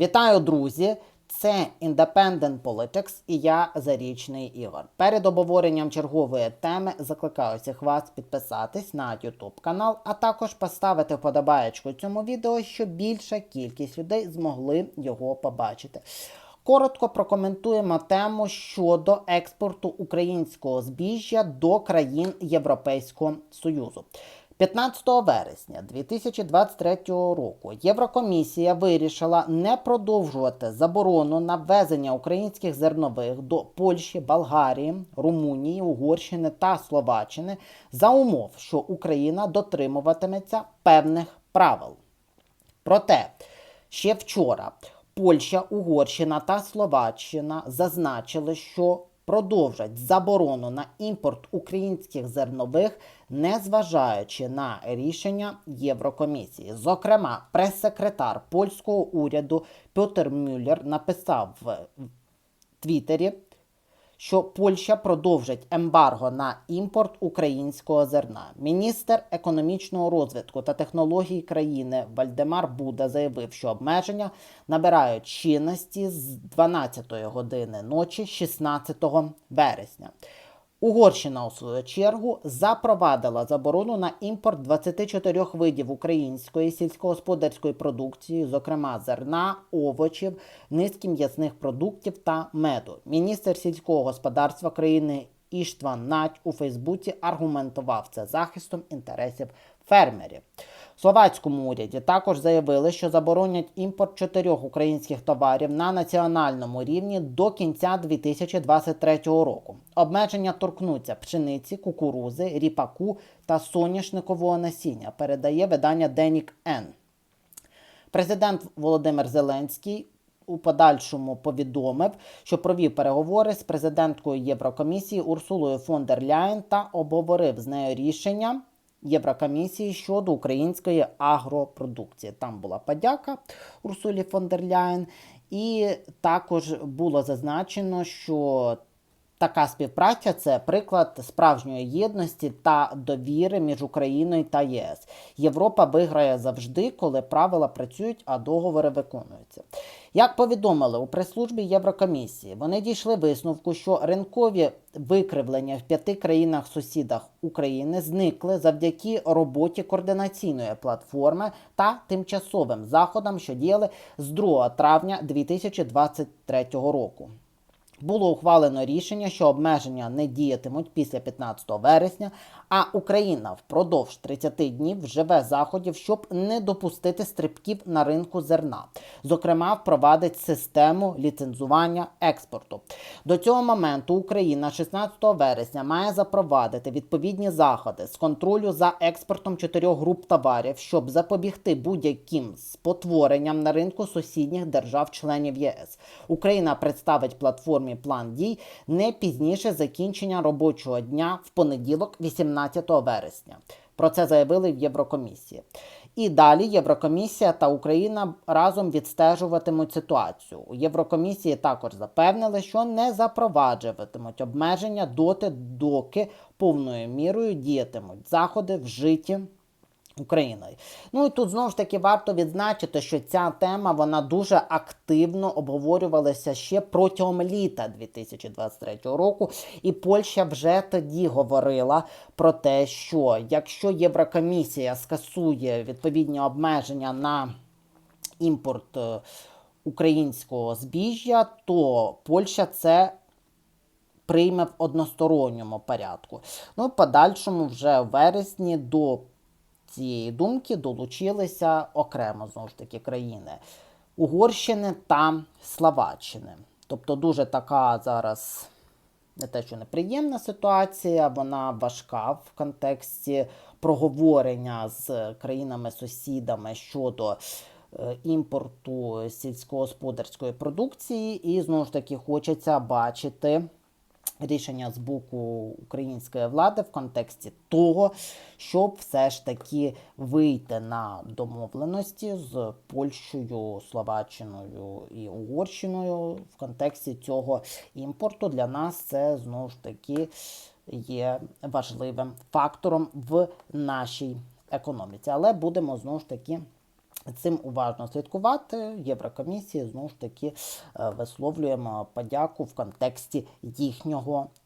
Вітаю, друзі! Це Independent Politics і я Зарічний Ігор. Перед обговоренням чергової теми закликаю всіх вас підписатись на YouTube канал, а також поставити вподобаєчку цьому відео, щоб більша кількість людей змогли його побачити. Коротко прокоментуємо тему щодо експорту українського збіжжя до країн Європейського Союзу. 15 вересня 2023 року Єврокомісія вирішила не продовжувати заборону на ввезення українських зернових до Польщі, Болгарії, Румунії, Угорщини та Словаччини за умов, що Україна дотримуватиметься певних правил. Проте ще вчора Польща, Угорщина та Словаччина зазначили, що продовжать заборону на імпорт українських зернових, незважаючи на рішення Єврокомісії. Зокрема, прес-секретар польського уряду Пьотер Мюллер написав в Твіттері, що Польща продовжить ембарго на імпорт українського зерна. Міністр економічного розвитку та технологій країни Вальдемар Буда заявив, що обмеження набирають чинності з 12 години ночі 16 вересня. Угорщина, у свою чергу, запровадила заборону на імпорт 24 видів української сільськогосподарської продукції, зокрема зерна, овочів, низки м'ясних продуктів та меду. Міністр сільського господарства країни Іштван Надь у Фейсбуці аргументував це захистом інтересів фермерів. Словацькому уряді також заявили, що заборонять імпорт чотирьох українських товарів на національному рівні до кінця 2023 року. Обмеження торкнуться пшениці, кукурузи, ріпаку та соняшникового насіння. Передає видання Денік Н. Президент Володимир Зеленський у подальшому повідомив, що провів переговори з президенткою Єврокомісії Урсулою фон дер Ляєн та обговорив з нею рішення Єврокомісії щодо української агропродукції. Там була подяка Урсулі фон дер Ляєн, і також було зазначено, що Така співпраця це приклад справжньої єдності та довіри між Україною та ЄС. Європа виграє завжди, коли правила працюють, а договори виконуються. Як повідомили у прес-службі Єврокомісії, вони дійшли висновку, що ринкові викривлення в п'яти країнах-сусідах України зникли завдяки роботі координаційної платформи та тимчасовим заходам, що діяли з 2 травня 2023 року. Було ухвалено рішення, що обмеження не діятимуть після 15 вересня, а Україна впродовж 30 днів вживе заходів, щоб не допустити стрибків на ринку зерна. Зокрема, впровадить систему ліцензування експорту. До цього моменту Україна 16 вересня має запровадити відповідні заходи з контролю за експортом чотирьох груп товарів, щоб запобігти будь-яким спотворенням на ринку сусідніх держав-членів єС. Україна представить платформі план дій не пізніше закінчення робочого дня в понеділок, 18 вересня. Про це заявили в Єврокомісії. І далі Єврокомісія та Україна разом відстежуватимуть ситуацію. У Єврокомісії також запевнили, що не запроваджуватимуть обмеження доти, доки повною мірою діятимуть заходи вжиті. Україною. Ну і тут знову ж таки варто відзначити, що ця тема вона дуже активно обговорювалася ще протягом літа 2023 року. І Польща вже тоді говорила про те, що якщо Єврокомісія скасує відповідні обмеження на імпорт е, українського збіжжя, то Польща це прийме в односторонньому порядку. Ну, в подальшому, вже в вересні до цієї думки долучилися окремо знову ж таки країни Угорщини та Словаччини. Тобто дуже така зараз не те, що неприємна ситуація, вона важка в контексті проговорення з країнами-сусідами щодо е, імпорту сільськогосподарської продукції, і знову ж таки хочеться бачити рішення з боку української влади в контексті того, щоб все ж таки вийти на домовленості з Польщею, Словаччиною і Угорщиною в контексті цього імпорту. Для нас це знову ж таки є важливим фактором в нашій економіці. Але будемо знову ж таки Цим уважно слідкувати. Єврокомісії знову ж таки е, висловлюємо подяку в контексті їхнього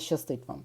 щастить вам!